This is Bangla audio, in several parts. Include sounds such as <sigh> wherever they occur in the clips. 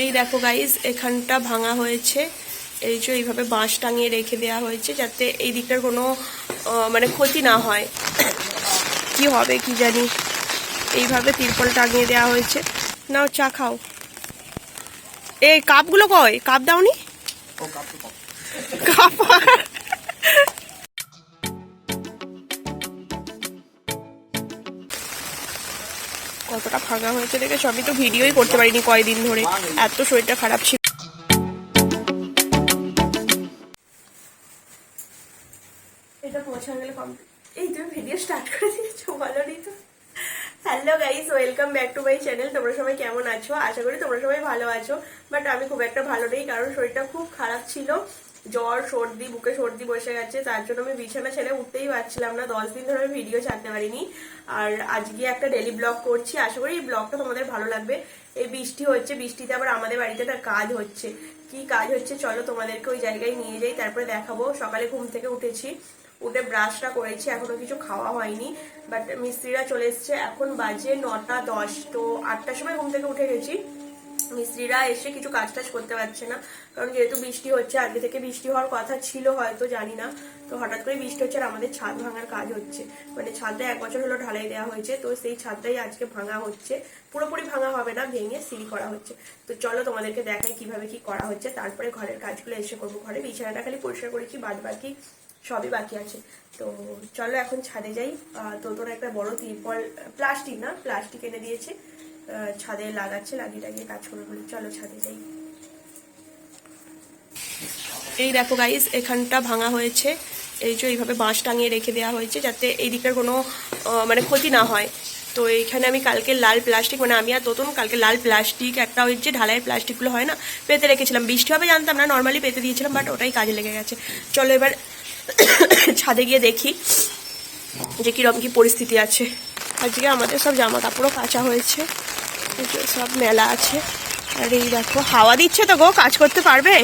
এই দেখো গাইজ এখানটা ভাঙা হয়েছে। এই যে এইভাবে বাঁশ টাঙিয়ে রেখে দেওয়া হয়েছে যাতে এই দিকটার কোনো মানে ক্ষতি না হয়। কি হবে কি জানি। এইভাবে তিরপল টাঙিয়ে দেওয়া হয়েছে। নাও চা খাও। এই কাপগুলো কয় কাপ দাওনি? কাপ কতটা ফাঁকা হয়েছে দেখেছ আমি তো ভিডিওই করতে পারিনি কয়দিন ধরে। এত শরীরটা খারাপ ছিল। এটা এই তুমি ভিডিও স্টার্ট তো। Hello guys welcome back to channel তোমরা সবাই কেমন আছো? আশা করি তোমরা সবাই ভালো আছো। বাট আমি খুব একটা ভালো নেই, কারণ শরীরটা খুব খারাপ ছিল। জ্বর, সর্দি, বুকে সর্দি বসে গেছে, তার জন্য আমি বিছানা ছেড়ে উঠতেই পারছিলাম না, দশ দিন ধরে আমি ভিডিও ছাড়তে পারিনি। আর আজকে একটা ডেলি ব্লগ করছি, আশা করি এই ব্লগটা তোমাদের ভালো লাগবে। এই বৃষ্টি হচ্ছে, বৃষ্টিতে আবার আমাদের বাড়িতে তার কাজ হচ্ছে। কি কাজ হচ্ছে চলো তোমাদেরকে ওই জায়গায় নিয়ে যাই, তারপরে দেখাবো। সকালে ঘুম থেকে উঠেছি, উঠে ব্রাশটা করেছি, এখনও কিছু খাওয়া হয়নি। বাট মিস্ত্রিরা চলে এসছে, এখন বাজে নটা দশ, তো আটটার সময় ঘুম থেকে উঠে গেছি। মিস্ত্রিরা এসে কিছু কাজ টাজ করতে পারছে না। কারণ যেহেতু বৃষ্টি হচ্ছে, আগে থেকে বৃষ্টি হওয়ার কথা ছিল হয়তো, জানি না। তো হঠাৎ করে বৃষ্টি হচ্ছে আর আমাদের ছাদ ভাঙার কাজ হচ্ছে। মানে ছাদটা এক বছর হলো ঢালাই দেওয়া হয়েছে, তো সেই ছাদটাই আজকে ভাঙা হচ্ছে। পুরোপুরি ভাঙা হবে না, ভেঙে সিঁড়ি করা হচ্ছে। তো চলো তোমাদেরকে দেখাই কীভাবে কি করা হচ্ছে। তারপরে ঘরের কাজগুলো এসে করব। ঘরে বিছানাটা খালি পরিষ্কার করেছি বাদ বাকি সবই বাকি আছে। তো চলো এখন ছাদে যাই। তো তোর একটা বড় তিরপল, প্লাস্টিক না? প্লাস্টিক এনে দিয়েছে। ছাদে লাগাচ্ছে, লাগিয়ে লাগিয়ে কাজ করবে বলে। চলো ছাদে যাই। এই দেখো গাইস এখানটা ভাঙা হয়েছে। এই যে এইভাবে বাঁশ টাঙিয়ে রেখে দেওয়া হয়েছে যাতে এই দিকটার কোনো মানে ক্ষতি না হয়। তো এইখানে আমি কালকে লাল প্লাস্টিক মানে আমি আর তোতন কালকে লাল প্লাস্টিক একটা ওই যে ঢালাইয়ের প্লাস্টিকগুলো হয় না, পেতে রেখেছিলাম। বৃষ্টি হবে জানতাম না নর্মালি পেতে দিয়েছিলাম বাট ওটাই কাজে লেগে গেছে। চলো এবার <coughs> ছাদে গিয়ে দেখি যে কীরকম কী পরিস্থিতি আছে। আজকে আমাদের সব জামা কাপড়ও কাঁচা হয়েছে। সব মেলা আছে। আর এই দেখো, হাওয়া দিচ্ছে তো গো, কাজ করতে পারবে?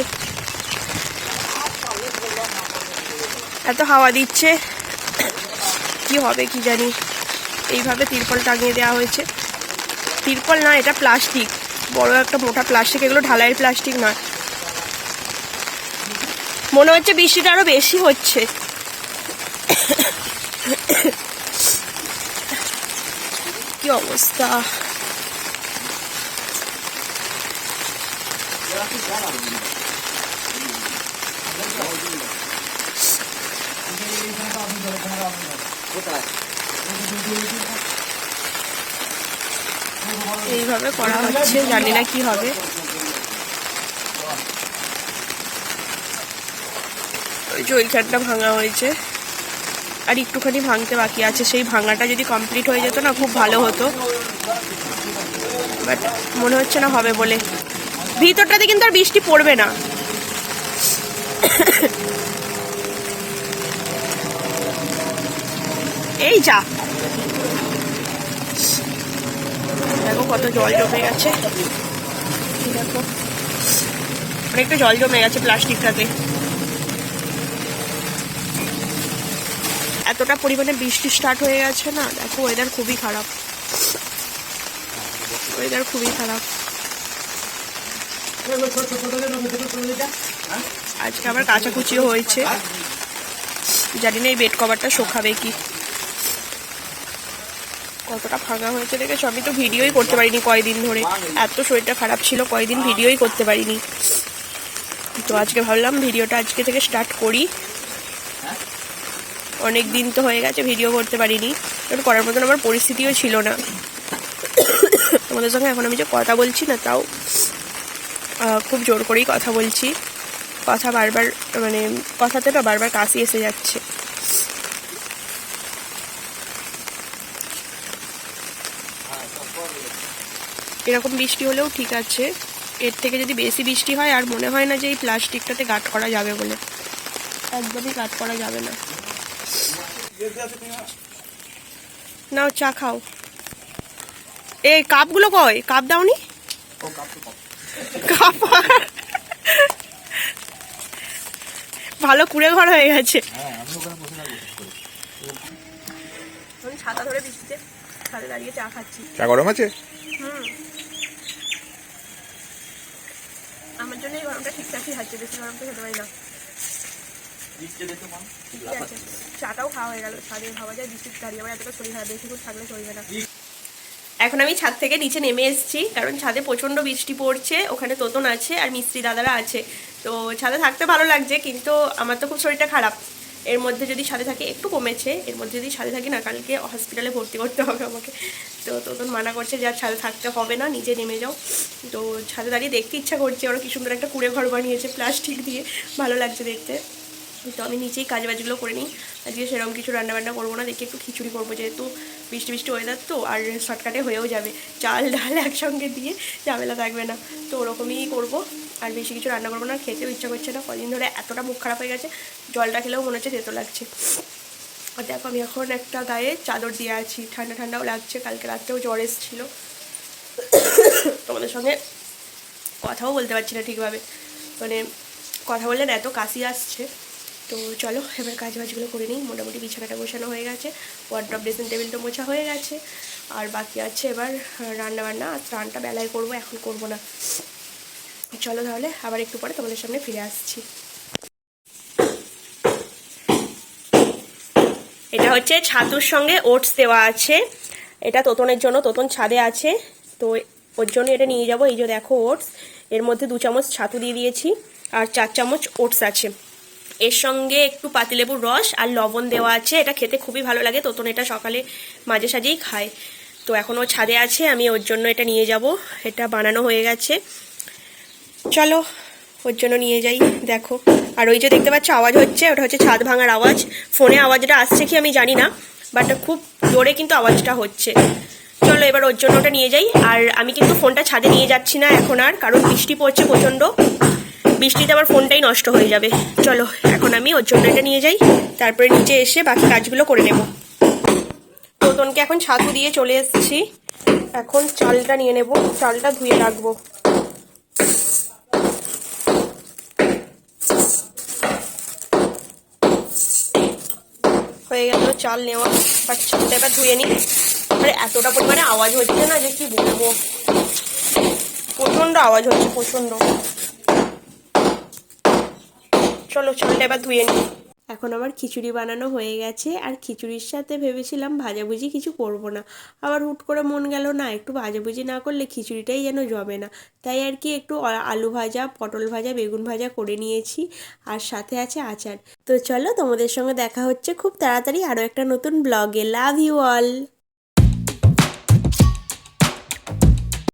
এত হাওয়া দিচ্ছে। কি হবে কি জানি। এইভাবে তিরপল টাঙিয়ে দেওয়া হয়েছে। তিরপল না, এটা প্লাস্টিক। বড় একটা মোটা প্লাস্টিক, এগুলো ঢালাইয়ের প্লাস্টিক নয়। মনে হচ্ছে বৃষ্টিটা আরও বেশি হচ্ছে। কি অবস্থা? এইভাবে করা হচ্ছে জানি না কি হবে। যে ওইখানটা ভাঙা হয়েছে। আর একটুখানি ভাঙতে বাকি আছে। সেই ভাঙাটা যদি কমপ্লিট হয়ে যেত না, খুব ভালো হতো। বাট মনে হচ্ছে না হবে বলে। ভিতরটাতে কিন্তু আর বৃষ্টি পড়বে না। এই যা। দেখো কত জল জমে গেছে। দেখো। অনেকটা জল জমে গেছে প্লাস্টিকটাতে। এতটা পরিমাণে বৃষ্টি স্টার্ট হয়ে গেছে না, দেখো ওয়েদার খুবই খারাপ। ওয়েদার খুবই খারাপ। আজকে আবার কাচাকুচিও হয়েছে। জানি না এই বেড কভারটা শোকাবে কি। কতটা ফাঁকা হয়েছে দেখেছ? আমি তো ভিডিওই করতে পারিনি কয়দিন ধরে। এত শরীরটা খারাপ ছিল, কয়দিন ভিডিওই করতে পারিনি। তো আজকে ভাবলাম ভিডিওটা আজকে থেকে স্টার্ট করি। অনেক দিন তো হয়ে গেছে ভিডিও করতে পারিনি। কারণ করার মতন আমার পরিস্থিতিও ছিল না। তোমাদের সঙ্গে এখন আমি যে কথা বলছি না, তাও খুব জোর করেই কথা বলছি। কথা বারবার মানে কথাতে না বারবার কাশি এসে যাচ্ছে। এরকম বৃষ্টি হলেও ঠিক আছে। এর থেকে যদি বেশি বৃষ্টি হয়, আর মনে হয় না যে এই প্লাস্টিকটাতে গাট করা যাবে বলে। একদমই গাট করা যাবে না। নাও চা খাও। এই কাপগুলো কয় কাপ দাওনি? কাপ ভালো কুড়ে ঘর হয়ে গেছে। ছাতা ধরে বৃষ্টিতে ছাদে দাঁড়িয়ে চা খাচ্ছি। চা গরম আছে? হুম। আমার জন্য এই গরমটা ঠিকঠাকই হচ্ছে বেশি গরম তো খেতে পারি না। চাটাও খাওয়া হয়ে গেল ছাদে ভাবা যায় বৃষ্টির দাঁড়িয়ে আমার এতটা শরীর খারাপ বেশিক্ষণ থাকলে চলবে না। এখন আমি ছাদ থেকে নিচে নেমে এসেছি কারণ ছাদে প্রচণ্ড বৃষ্টি পড়ছে ওখানে তোতন আছে আর মিস্ত্রি দাদারা আছে। তো ছাদে থাকতে ভালো লাগছে কিন্তু আমার তো খুব শরীরটা খারাপ। এর মধ্যে যদি ছাদে থাকে একটু কমেছে এর মধ্যে যদি ছাদে থাকি না কালকে হসপিটালে ভর্তি করতে হবে আমাকে। তো তোতন মানা করছে যে আর ছাদে থাকতে হবে না নিচে নেমে যাও। তো ছাদে দাঁড়িয়ে দেখতে ইচ্ছা করছে ওরা কি সুন্দর একটা কুড়ে ঘর বানিয়েছে প্লাস্টিক দিয়ে। ভালো লাগছে দেখতে। তো আমি নিচেই কাজ বাজগুলো করে নিই। আজকে সেরকম কিছু রান্নাবান্না করব না, দেখি একটু খিচুড়ি করব, যেহেতু বৃষ্টি বৃষ্টি ওয়েদার তো, আর শর্টকাটে হয়েও যাবে। চাল, ডাল একসঙ্গে দিয়ে ঝামেলা থাকবে না, তো ওরকমই করব। আর বেশি কিছু রান্না করব না, খেতেও ইচ্ছা করছে না, কদিন ধরে এতটা মুখ খারাপ হয়ে গেছে, জলটা খেলেও মনে হচ্ছে তেতো লাগছে। আর দেখো আমি এখন একটা গায়ে চাদর দিয়ে আছি, ঠান্ডা ঠান্ডাও লাগছে, কালকে রাত্রেও জ্বর এসেছিল। তোমাদের সঙ্গে কথাও বলতে পারছি না ঠিকভাবে। মানে কথা বললে না, এত কাশি আসছে। তো চলো, এবার কাজ বাজগুলো করে নিই। মোটামুটি বিছানাটা গোছানো হয়ে গেছে ওয়ার্ড্রপ ড্রেসিং টেবিল তো মোছা হয়ে গেছে। আর বাকি আছে এবার রান্না বান্না আর স্নানটা বেলায় করব, এখন করব না। চলো তাহলে, আবার একটু পরে তোমাদের সামনে ফিরে আসছি। এটা হচ্ছে ছাতুর সঙ্গে ওটস দেওয়া আছে। এটা তোতনের জন্য, তোতন ছাদে আছে। তো ওর জন্য এটা নিয়ে যাব। এই যে দেখো ওটস, এর মধ্যে দু চামচ ছাতু দিয়ে দিয়েছি, আর চার চামচ ওটস আছে। এর সঙ্গে একটু পাতিলেবুর রস আর লবণ দেওয়া আছে। এটা খেতে খুবই ভালো লাগে। তোতন এটা সকালে মাঝে সাঝেই খায়। তো এখন ও ছাদে আছে, আমি ওর জন্য এটা নিয়ে যাব। এটা বানানো হয়ে গেছে। চলো, ওর জন্য নিয়ে যাই, দেখো। আর ওই যে দেখতে পাচ্ছ, আওয়াজ হচ্ছে, ওটা হচ্ছে ছাদ ভাঙার আওয়াজ। ফোনে আওয়াজটা আসছে কি আমি জানি না বাট খুব জোরে কিন্তু আওয়াজটা হচ্ছে। চলো, এবার ওর জন্য ওটা নিয়ে যাই। আর আমি কিন্তু ফোনটা ছাদে নিয়ে যাচ্ছি না এখন আর, কারণ বৃষ্টি পড়ছে প্রচণ্ড। বৃষ্টিতে আমার ফোনটাই নষ্ট হয়ে যাবে। চলো, এখন আমি ওর জন্য এটা নিয়ে যাই। তারপরে নিচে এসে বাকি কাজগুলো করে নেব। তোতনকে এখন ছাতু দিয়ে চলে এসেছি। এখন চালটা নিয়ে নেব। চালটা ধুয়ে রাখব। হয়ে গেল চাল নেওয়া। বাট চালটা এবার ধুয়ে নিই। আরে, এতটা পরিমাণে আওয়াজ হচ্ছে না যে কি বলব? প্রচণ্ড আওয়াজ হচ্ছে, প্রচণ্ড। চলো, চালটা এবার ধুয়ে নিই। এখন আমার খিচুড়ি বানানো হয়ে গেছে, আর খিচুড়ির সাথে ভেবেছিলাম ভাজাভুজি কিছু করব না। আবার হুট করে মন গেল, না, একটু ভাজাভুজি না করলে খিচুড়িটাই যেন জমে না। তাই আর কি একটু আলু ভাজা, পটল ভাজা, বেগুন ভাজা করে নিয়েছি, আর সাথে আছে আচার। তো চলো, তোমাদের সঙ্গে দেখা হচ্ছে খুব তাড়াতাড়ি আরও একটা নতুন ব্লগে লাভ ইউ অল